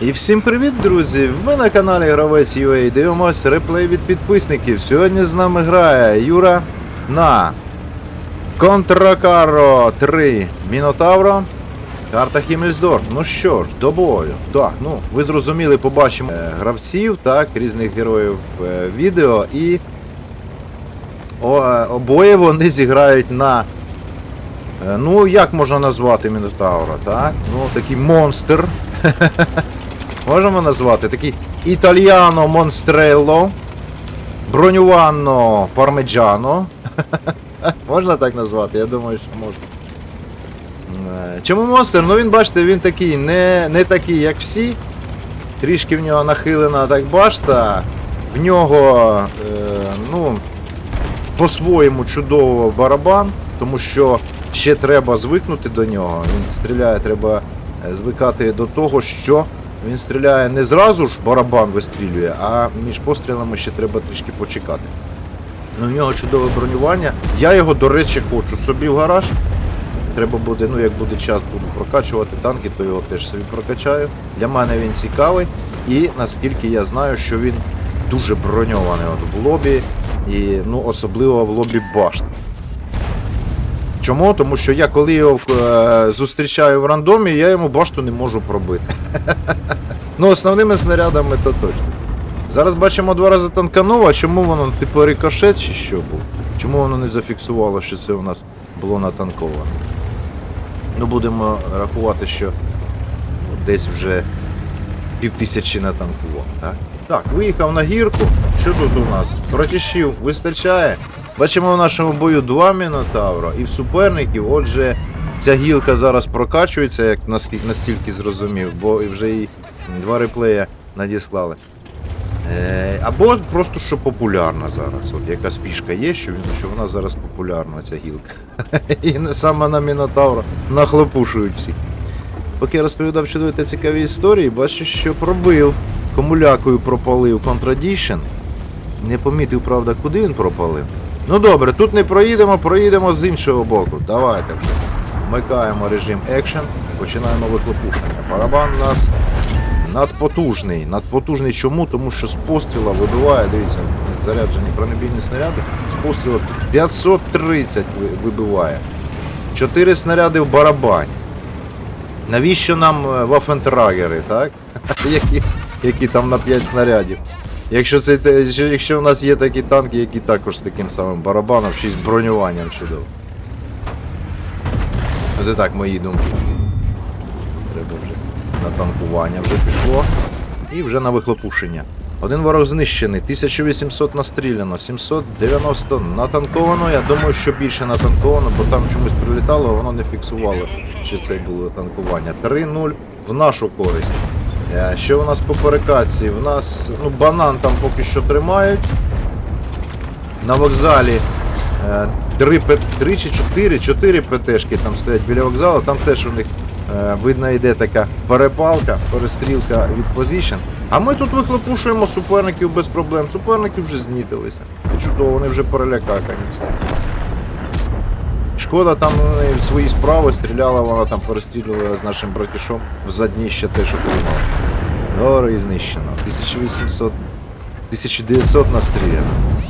І всім привіт, друзі! Ви на каналі Гравець UA. Дивимось реплей від підписників. Сьогодні з нами грає Юра на Контракаро 3 Мінотавро. Карта Хімельсдорф. Ну що ж, до бою. Так, ну ви зрозуміли, побачимо е, гравців, так, різних героїв е, відео і е, обоє вони зіграють на. Ну, як можна назвати Мінотавра, так? Ну, такий монстр. Можемо назвати такий Італіано Монстрелло, Бронювано Пармеджано. Можна так назвати? Я думаю, що можна. Е, Чому монстр? Ну він, бачите, він такий, не, не такий, як всі. Трішки в нього нахилена так башта. В нього, е, ну, по-своєму чудово барабан, тому що ще треба звикнути до нього. Він стріляє, треба е, звикати до того, що він стріляє не зразу ж барабан вистрілює, а між пострілами ще треба трішки почекати. Ну, в нього чудове бронювання. Я його, до речі, хочу собі в гараж. Треба буде, ну як буде час, буду прокачувати танки, то його теж собі прокачаю. Для мене він цікавий. І наскільки я знаю, що він дуже броньований от в лобі, і ну, особливо в лобі башт. Чому? Тому що я коли його е, зустрічаю в рандомі, я йому башту не можу пробити. ну, основними снарядами то точно. Зараз бачимо два рази танканув, а чому воно типу рикошет чи що був? Чому воно не зафіксувало, що це у нас було натанковано? Ну, будемо рахувати, що десь вже півтисячі натанкував, так? Так, виїхав на гірку. Що тут у нас? Протішів вистачає. Бачимо в нашому бою два мінотавра і в суперників. Отже, ця гілка зараз прокачується, як настільки зрозумів, бо вже і два реплея надіслали. Е, або просто що популярна зараз. От якась фішка є, що, що вона зараз популярна, ця гілка. І саме на Мінотавра нахлопушують всі. Поки я розповідав чудові та цікаві історії, бачу, що пробив. Комулякою пропалив Contradition. Не помітив, правда, куди він пропалив. Ну добре, тут не проїдемо, проїдемо з іншого боку. Давайте вже. Вмикаємо режим екшен, починаємо вихлопушення. Барабан у нас надпотужний. Надпотужний чому? Тому що з постріла вибиває, дивіться, заряджені бронебійні снаряди, з постріла 530 вибиває. 4 снаряди в барабані. Навіщо нам е, вафентрагери, так? які, які там на 5 снарядів. Якщо, це, якщо- у нас є такі танки, які також з таким самим барабаном, й з бронюванням чудово. Це так, мої думки. Треба вже на танкування вже пішло. І вже на вихлопушення. Один ворог знищений, 1800 настріляно, 790 натанковано. Я думаю, що більше натанковано, бо там чомусь прилітало, а воно не фіксувало, що це було танкування. 3-0 в нашу користь. Е, Що у нас по перекації? В нас ну, банан там поки що тримають. На вокзалі три, три чи чотири, чотири ПТшки там стоять біля вокзалу, там теж у них е, видно йде така перепалка, перестрілка від позішн. А ми тут вихлопушуємо суперників без проблем. Суперники вже знітилися. І чудово, вони вже перелякані. Шкода там неї свої справи, стріляла, вона там перестрілювала з нашим братішом в задніще те, що приймав. Добре і знищено. 1800, 1900 настріляно.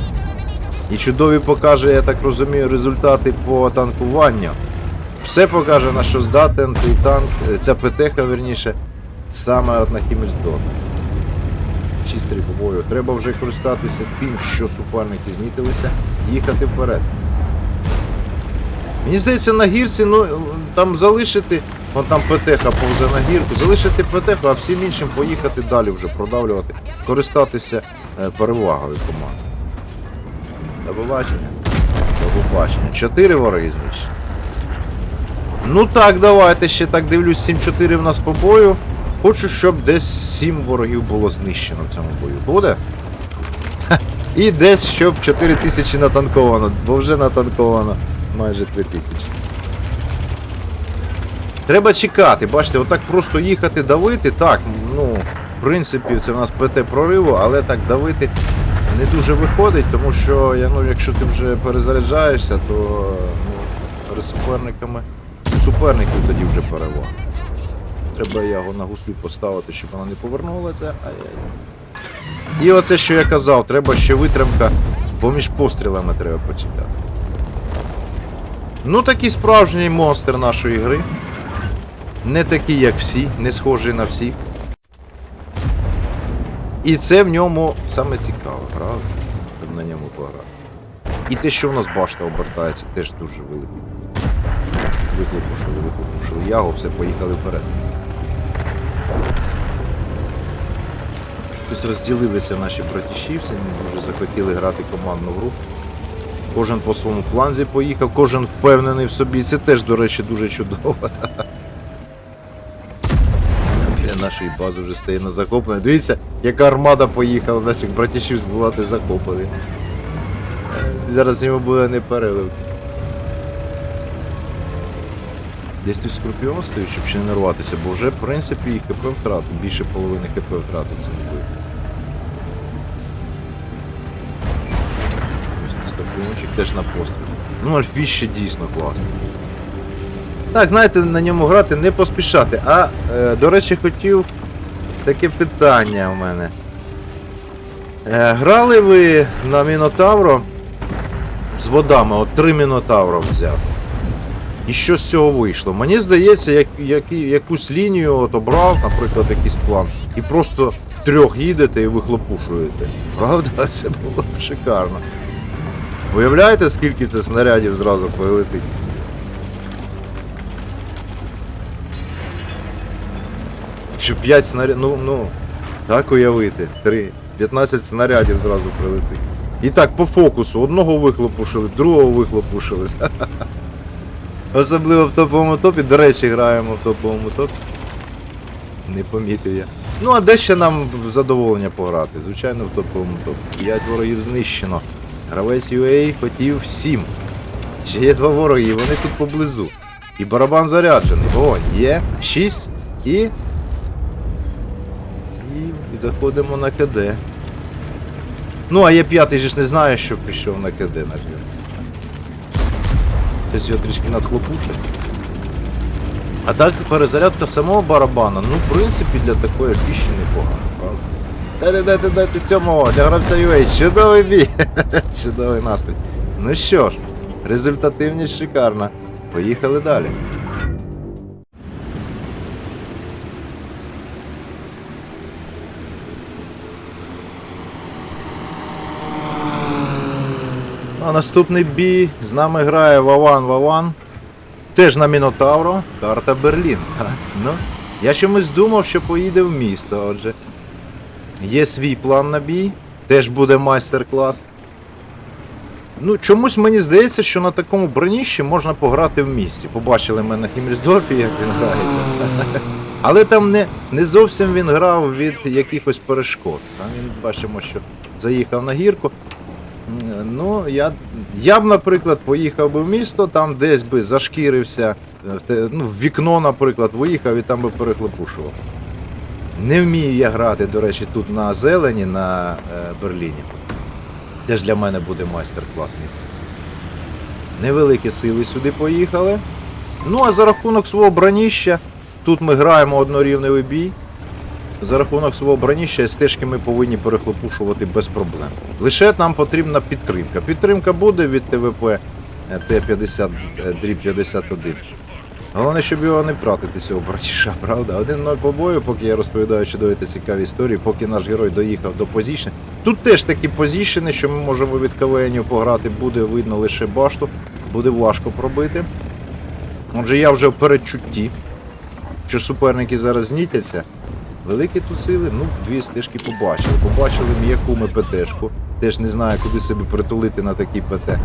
І чудові покаже, я так розумію, результати по танкуванню. Все покаже, на що здатен цей танк, е, ця ПТХ, верніше, саме от на Хімельсдон. Чистий по. Треба вже користатися тим, що суперники знітилися, їхати вперед. Мені здається, на гірці, ну там залишити, вон там ПТХ повзе на гірку, залишити ПТХ, а всім іншим поїхати далі вже продавлювати, користатися е, перевагою команди. До побачення. До побачення. Чотири вороги знищені. Ну так, давайте ще так дивлюсь, 7-4 в нас по бою. Хочу, щоб десь 7 ворогів було знищено в цьому бою. Буде? І десь щоб 4 тисячі натанковано, бо вже натанковано майже 3 тисячі. Треба чекати, бачите, отак просто їхати, давити, так, ну, в принципі, це в нас ПТ прориву, але так давити не дуже виходить, тому що я, ну, якщо ти вже перезаряджаєшся, то ну, перед суперниками суперників тоді вже перевага. Треба його на гуслю поставити, щоб вона не повернулася. Ай-яй. І оце, що я казав, треба ще витримка, поміж пострілами треба почекати. Ну, такий справжній монстр нашої гри. Не такий, як всі, не схожий на всіх. І це в ньому саме цікаво, правда? Щоб на ньому пограти. І те, що в нас башта обертається, теж дуже велике. Вихлопушили, вихлопушили ягу, все, поїхали вперед. Тобто розділилися наші братішівці, ми дуже захотіли грати командну гру. Кожен по своєму планзі поїхав, кожен впевнений в собі. Це теж, до речі, дуже чудово. Нашої бази вже стає на захоплення. Дивіться, яка армада поїхала наших братішів збивати захоплені. Зараз йому буде не перелив. Десь тут скорпіон стоїть, щоб ще не нарватися, бо вже, в принципі, і ХП втратив, більше половини втратив цим бою. Ось Скорпіончик теж на постріл. Ну, альфіш ще дійсно класний. Так, знаєте, на ньому грати не поспішати. А, е, до речі, хотів таке питання у мене. Е, грали ви на Мінотавро з водами, от три Мінотавра взяв. І що з цього вийшло? Мені здається, як, як, якусь лінію от обрав, наприклад, якийсь план, і просто трьох їдете і вихлопушуєте. Правда, це було б шикарно. Уявляєте, скільки це снарядів зразу прилетить? Що 5 снарядів, ну, ну, так уявити, 3, 15 снарядів зразу прилетить. І так, по фокусу, одного вихлопушили, другого вихлопушили. Особливо в топовому топі, до речі, граємо в топовому топі. Не помітив я. Ну, а де ще нам задоволення пограти? Звичайно, в топовому топі. 5 ворогів знищено. Гравець UA хотів 7. Ще є два вороги, і вони тут поблизу. І барабан заряджений. Вогонь. Є 6 і. Заходимо на КД. Ну, а є п'ятий же ж не знає, що пішов на КД герой. Щось його трішки надхлопушить. А так перезарядка самого барабана, ну, в принципі, для такої фіші непогано, правда? Дайте, дайте, дайте цьому, для гравця UA, чудовий бій! Чудовий настрій. Ну що ж, результативність шикарна. Поїхали далі. А наступний бій з нами грає Ваван Ваван. Теж на Мінотавро, карта Берлін. Ха, Ну, я чомусь думав, що поїде в місто, отже. Є свій план на бій, теж буде майстер-клас. Ну, чомусь мені здається, що на такому броніщі можна пограти в місті. Побачили ми на Хіммельсдорфі, як він грається. Але там не, не зовсім він грав від якихось перешкод. Там він бачимо, що заїхав на гірку. Ну, я, я б, наприклад, поїхав би в місто, там десь би зашкірився, е, ну, в вікно, наприклад, виїхав і там би перехлопушував. Не вмію я грати, до речі, тут на зелені на е, Берліні. Теж для мене буде майстер-класний. Невеликі сили сюди поїхали. Ну а за рахунок свого броніща, тут ми граємо однорівневий бій. За рахунок свого броніща стежки ми повинні перехлопушувати без проблем. Лише нам потрібна підтримка. Підтримка буде від ТВП е, Т-50 е, дріб 51. Головне, щоб його не втратити цього братіша, правда? Один-ноль по бою, поки я розповідаю чудові та цікаві історії, поки наш герой доїхав до позішн. Тут теж такі позішни, що ми можемо від КВНів пограти, буде видно лише башту, буде важко пробити. Отже, я вже в передчутті, що суперники зараз знітяться. Великі тут сили, ну, дві стежки побачили. Побачили м'яку ми ПТшку. Теж не знаю, куди себе притулити на такій ПТ.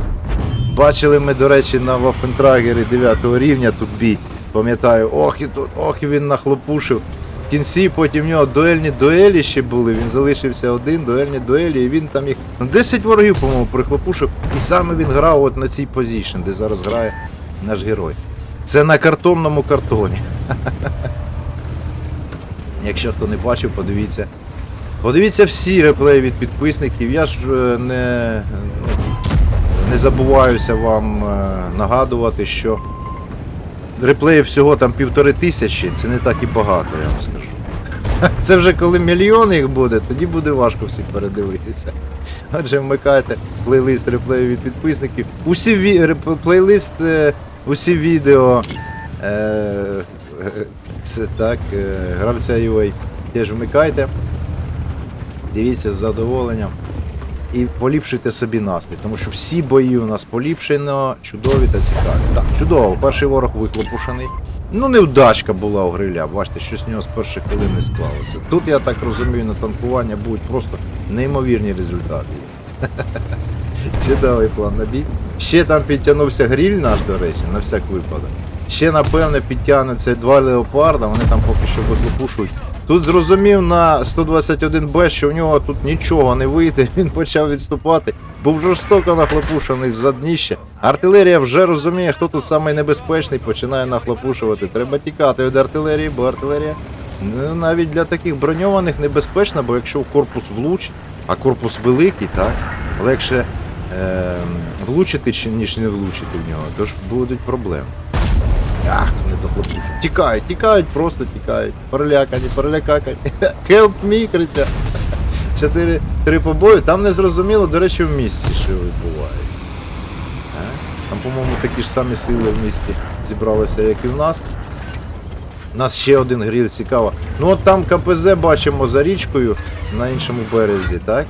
Бачили ми, до речі, на Вафентрагері 9 рівня тут бій. Пам'ятаю, ох і тут, ох він нахлопушив. В кінці потім в нього дуельні дуелі ще були. Він залишився один, дуельні дуелі, і він там їх. Ну, 10 ворогів, по-моєму, прихлопушив. І саме він грав от на цій позішн, де зараз грає наш герой. Це на картонному картоні. Якщо хто не бачив, подивіться. Подивіться всі реплеї від підписників. Я ж е, не, не забуваюся вам е, нагадувати, що реплеїв всього там півтори тисячі, це не так і багато, я вам скажу. Це вже коли мільйон їх буде, тоді буде важко всіх передивитися. Отже, вмикайте плейлист реплеїв від підписників. Усі ві... плейлист, е, усі відео. Е... е, так, е, гравця UA теж вмикайте. Дивіться з задоволенням. І поліпшуйте собі настрій, тому що всі бої у нас поліпшено, чудові та цікаві. Так, чудово, перший ворог виклопушений. Ну, невдачка була у гриля, бачите, що з нього з перших хвилин не склалося. Тут, я так розумію, на танкування будуть просто неймовірні результати. Чудовий план на бій. Ще там підтягнувся гріль наш, до речі, на всяк випадок. Ще, напевне, підтягнуться два леопарда, вони там поки що виклопушують. Тут зрозумів на 121Б, що в нього тут нічого не вийде, він почав відступати. Був жорстоко нахлопушений за дніще. Артилерія вже розуміє, хто тут самий небезпечний, починає нахлопушувати. Треба тікати від артилерії, бо артилерія ну, навіть для таких броньованих небезпечна, бо якщо в корпус влучить, а корпус великий, так, легше е, влучити, ніж не влучити в нього, тож будуть проблеми. Ах, не дохлопушить. Тікають, тікають, просто тікають. Перелякані, перелякані. Help me, кричать. Чотири три побої. Там не зрозуміло, до речі, в місті, що відбувається. А? Там, по-моєму, такі ж самі сили в місті зібралися, як і в нас. У нас ще один гріль цікаво. Ну от там КПЗ бачимо за річкою на іншому березі, так?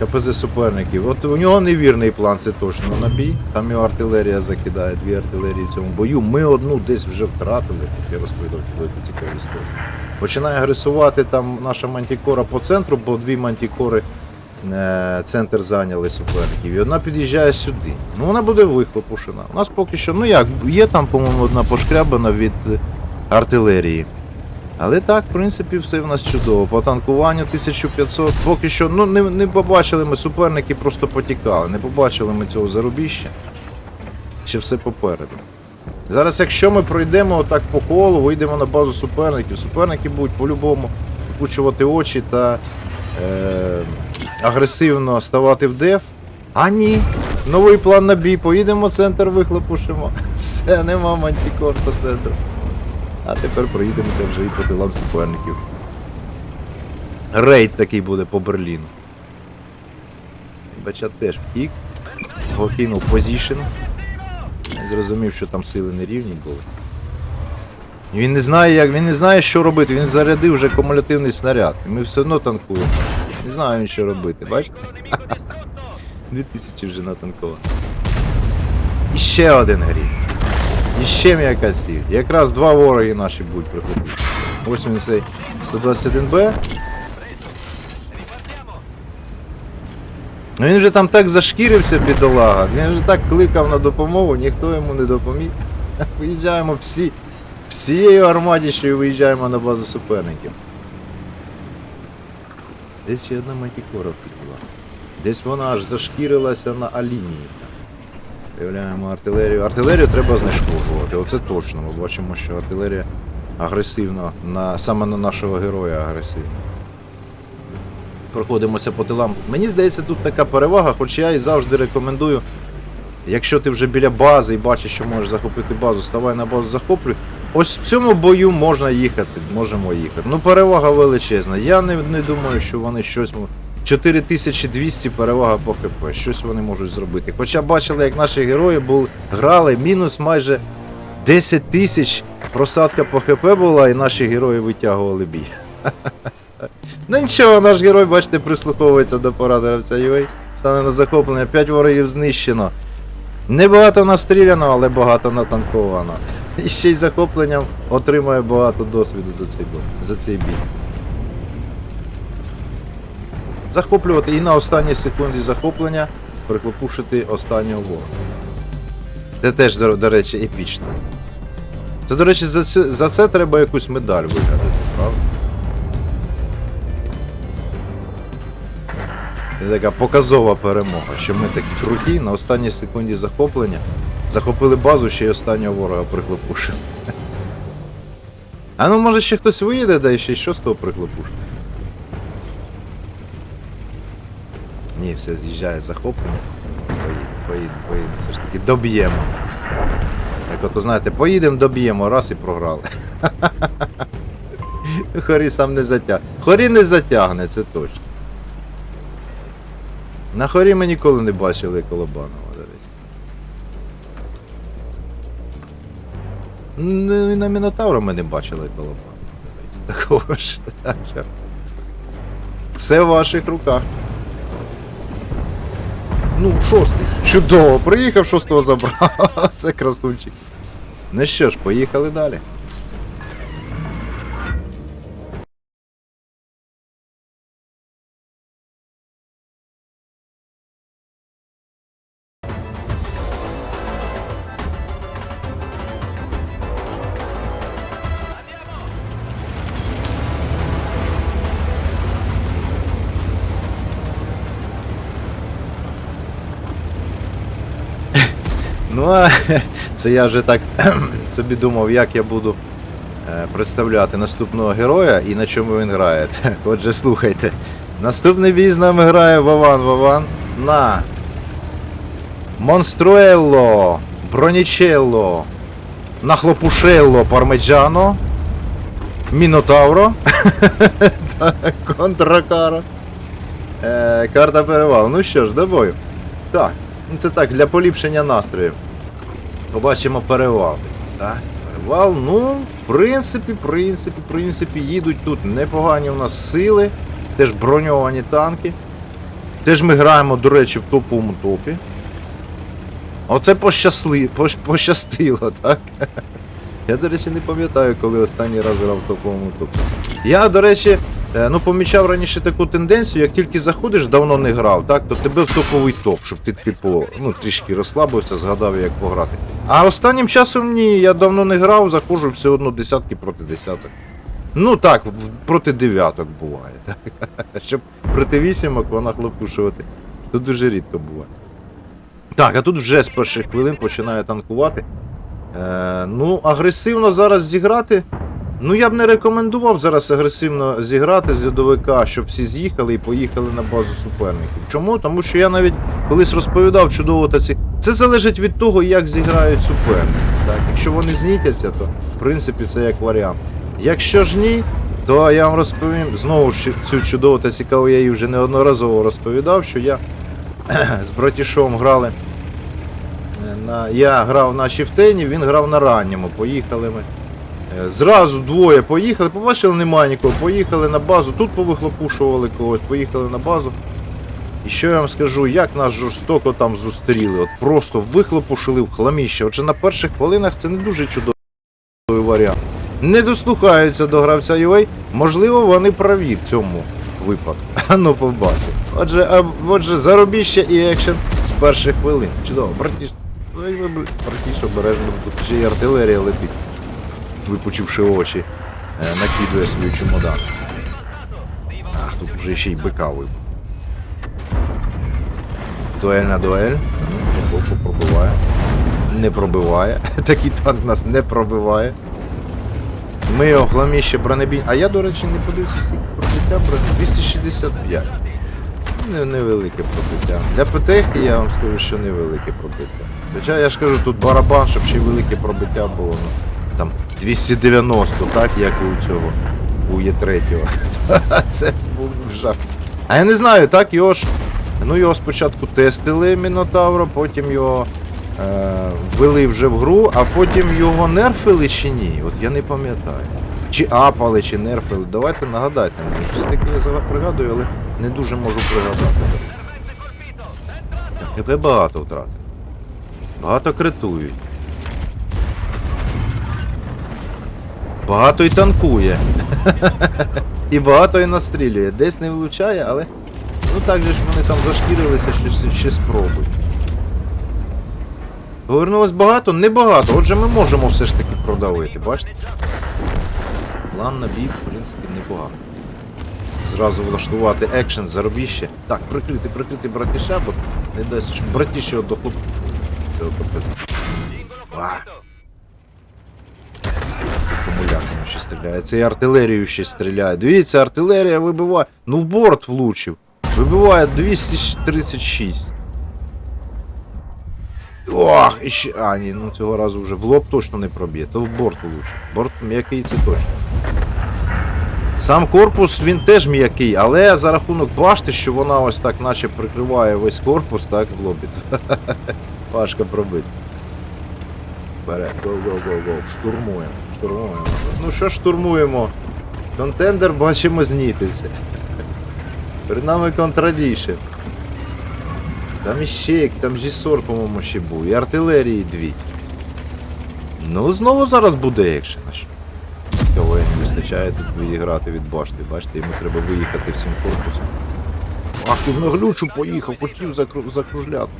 КПЗ суперників. От у нього невірний план, це точно на бій. Там його артилерія закидає, дві артилерії в цьому бою. Ми одну десь вже втратили, як я розповідав, велику цікаву історію. Починає агресувати там наша мантікора по центру, бо дві мантікори е, центр зайняли суперників. І одна під'їжджає сюди. Ну вона буде вихлопушена. У нас поки що, ну як, є там, по-моєму, одна пошкрябана від артилерії. Але так, в принципі, все в нас чудово. По танкуванню 1500. Поки що ну, не, не побачили ми суперники, просто потікали. Не побачили ми цього зарубіща. Ще все попереду. Зараз, якщо ми пройдемо отак по колу, вийдемо на базу суперників, суперники будуть по-любому викучувати очі та е, агресивно ставати в деф. А ні. Новий план на бій. Поїдемо центр, вихлопушимо. Все, нема мантікор по центру. А тепер проїдемося вже і по тилам суперників. Рейд такий буде по Берліну. Бача теж втік. Покинув позішн. Зрозумів, що там сили нерівні були. Він не знає, як, він не знає, що робити. Він зарядив вже кумулятивний снаряд. І ми все одно танкуємо. Не він, що робити, бачите? 2000 вже натанкував. І ще один гріх. І ще м'яка ціль. Якраз два вороги наші будуть приходити. Ось він цей 121Б. Ну він вже там так зашкірився, бідолага. Він вже так кликав на допомогу, ніхто йому не допоміг. Виїжджаємо всі, всією армадішою виїжджаємо на базу суперників. Десь ще одна матікора втекла. Десь вона аж зашкірилася на алінії. Виявляємо артилерію. Артилерію треба знешкоджувати, оце точно. Ми бачимо, що артилерія агресивно, на, саме на нашого героя агресивна. Проходимося по тилам. Мені здається, тут така перевага, хоч я і завжди рекомендую, якщо ти вже біля бази і бачиш, що можеш захопити базу, ставай на базу, захоплюй. Ось в цьому бою можна їхати, можемо їхати. Ну перевага величезна. Я не, не думаю, що вони щось. Мо- 4200 перевага по ХП, щось вони можуть зробити. Хоча бачили, як наші герої були, грали, мінус майже 10 тисяч просадка по ХП була, і наші герої витягували бій. Ну нічого, наш герой, бачите, прислуховується до поради гравця UA. Стане на захоплення, 5 ворогів знищено. Небагато настріляно, але багато натанковано. І ще й захопленням отримує багато досвіду за цей бій. Захоплювати і на останній секунді захоплення приклопушити останнього ворога. Це теж, до, речі, епічно. Це, до речі, за це, за це треба якусь медаль вигадати, правда? Це така показова перемога, що ми такі круті на останній секунді захоплення захопили базу, ще й останнього ворога приклопушили. А ну може ще хтось виїде, да і ще що з того приклопушити? Ні, все з'їжджає захоплення. Поїдемо, поїдемо, поїдемо. Все ж таки доб'ємо. Так так, от, знаєте, поїдемо, доб'ємо, раз і програли. Хорі сам не затягне. Хорі не затягне, це точно. На хорі ми ніколи не бачили Колобанова, до. Ну, і на Мінотавра ми не бачили Колобанова. до. Такого ж. Все в ваших руках. Ну, шостий. Чудово, приїхав, шостого забрав. Це красунчик. Ну що ж, поїхали далі. Ну, а це я вже так собі думав, як я буду е, представляти наступного героя і на чому він грає. Отже, слухайте. Наступний бій з нами грає Вован Вован на Монструелло, Бронічелло, Нахлопушелло Пармеджано, Мінотавро, та Контракаро. Е, карта перевал. Ну що ж, до бою. Так, ну це так, для поліпшення настрою. Побачимо перевал. Так, перевал, ну, в принципі, принципі, принципі, їдуть тут непогані у нас сили, теж броньовані танки. Теж ми граємо, до речі, в топовому топі. Оце пощасли, пощ- пощастило, так? Я, до речі, не пам'ятаю, коли останній раз грав в топовому топі. Я, до речі, ну помічав раніше таку тенденцію, як тільки заходиш, давно не грав, так, то тебе в топовий топ, щоб ти, типу, ну, трішки розслабився, згадав, як пограти. А останнім часом ні, я давно не грав, заходжу все одно десятки проти десяток. Ну так, проти дев'яток буває. Так? Щоб проти вісімок вона хлопушувати, то дуже рідко буває. Так, а тут вже з перших хвилин починає танкувати. Е, ну, агресивно зараз зіграти. Ну, я б не рекомендував зараз агресивно зіграти з льодовика, щоб всі з'їхали і поїхали на базу суперників. Чому? Тому що я навіть колись розповідав чудово та ці. Це залежить від того, як зіграють суперники. Так? Якщо вони знітяться, то в принципі це як варіант. Якщо ж ні, то я вам розповім знову ж цю чудову та цікаву, я її вже неодноразово розповідав, що я з братішом грали. е, На, я грав на Шіфтені, він грав на ранньому. Поїхали ми. Е, Зразу двоє поїхали, побачили, немає нікого, поїхали на базу, тут повихлопушували когось, поїхали на базу. І що я вам скажу, як нас жорстоко там зустріли, от просто вихлопушили в хламіще. Отже, на перших хвилинах це не дуже чудовий варіант. Не дослухаються до гравця UA, можливо, вони праві в цьому випадку. А ну побачимо. Отже, а, отже, заробіще і екшен з перших хвилин. Чудово, братіш. Братіш, обережно, тут ще й артилерія летить випучивши очі, е, накидує свою чемодан. Ах, тут вже ще й бика вибув. Дуель на дуель. Ну, Походу пробиває. Не пробиває. Такий танк нас не пробиває. Ми його хламіще бронебінь. А я, до речі, не подивився скільки пробиття броні. 265. Не, невелике пробиття. Для ПТХ я вам скажу, що невелике пробиття. Хоча я ж кажу, тут барабан, щоб ще велике пробиття було. Там 290, так, як у цього, у Є3. Це був жах. А я не знаю, так, його ж. Ну його спочатку тестили Мінотавра, потім його е, ввели вже в гру, а потім його нерфили чи ні? От я не пам'ятаю. Чи апали, чи нерфили. Давайте нагадайте мені. Щось таке я зараз пригадую, але не дуже можу пригадати. ХП багато втратив. Багато критують. Багато й танкує. і багато і настрілює. Десь не влучає, але. Ну так же ж вони там зашкірилися, ще, ще спробують. Повернулось багато? Небагато. Отже, ми можемо все ж таки продавити, бачите? План на бій, в принципі, непогано. Зразу влаштувати екшен, заробіще. Так, прикрити, прикрити братіша, бо не дасть, братіше от дохлоп. А. Акумулятор ще стріляє. Це і артилерію ще стріляє. Дивіться, артилерія вибиває. Ну в борт влучив. Вибиває 236. Ох, і ще. А, ні, ну цього разу вже в лоб точно не проб'є, то в борту лучше. Борт м'який це точно. Сам корпус він теж м'який, але за рахунок башти, що вона ось так наче прикриває весь корпус, так в лобі. Важко пробити. Вперед, го го го го Штурмуємо. Штурмуємо. Ну що штурмуємо? Контендер бачимо знітився. Перед нами контрадішн. Там іще, як там G40, по-моєму, ще був. І артилерії дві. Ну, знову зараз буде екшен. а що? Кого не вистачає тут відіграти від башти. Бачите, йому треба виїхати всім корпусом. Ах, ти в наглючу поїхав, хотів закру... закружляти.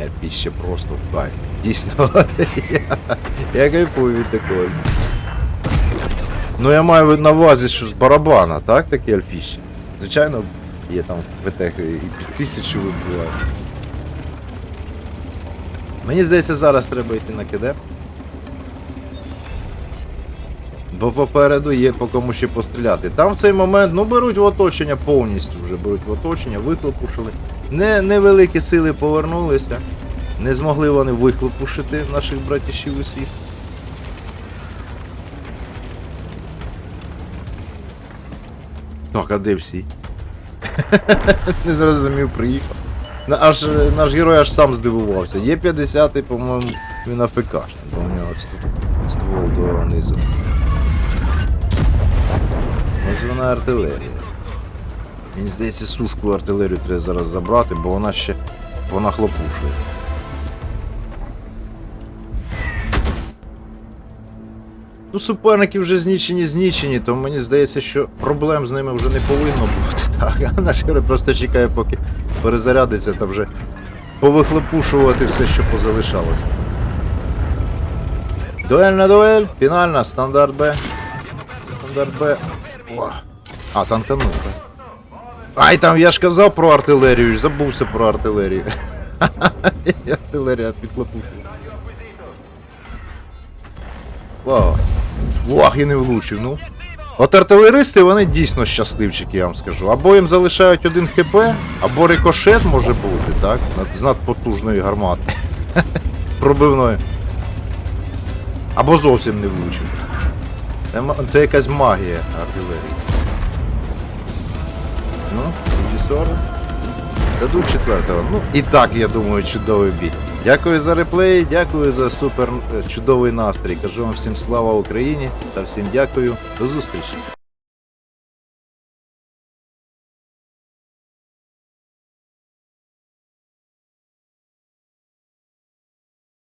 Та ще просто кайф. Дійсно, я, я кайфую від такого. Ну я маю на увазі, що з барабана, так, такі альфіші? Звичайно, є там ВТ і під тисячу вибивають. Мені здається, зараз треба йти на КД. Бо попереду є по кому ще постріляти. Там в цей момент, ну беруть в оточення повністю вже беруть в оточення, вихлопушили. Не, невеликі сили повернулися. Не змогли вони вихлопушити наших братішів усіх. Так, а де всі? Не зрозумів, приїхав. Аж наш герой аж сам здивувався. Є 50 по-моєму, він АФКшний, бо у нього ствол- ствол донизу. Ось вона артилерія. Мені здається, сушку артилерію треба зараз забрати, бо вона ще вона хлопушує. Ну, суперники вже знічені, знічені, то мені здається, що проблем з ними вже не повинно бути. Так, а наш просто чекає, поки перезарядиться та вже повихлопушувати все, що позалишалося. Дуель на дуель, фінальна, стандарт Б. Стандарт Б. О. А, танканув. Ай, там я ж казав про артилерію, забувся про артилерію. Артилерія підхлопушила. Вау. Вах, і не влучив, ну. От артилеристи, вони дійсно щасливчики, я вам скажу. Або їм залишають один хп, або рикошет може бути, так? З надпотужної гармати. Пробивної. Або зовсім не влучив. Це, це якась магія артилерії. Ну, G40. Дадуть четвертого. Ну, і так, я думаю, чудовий бій. Дякую за реплей, дякую за супер е, чудовий настрій. Кажу вам всім слава Україні та всім дякую. До зустрічі.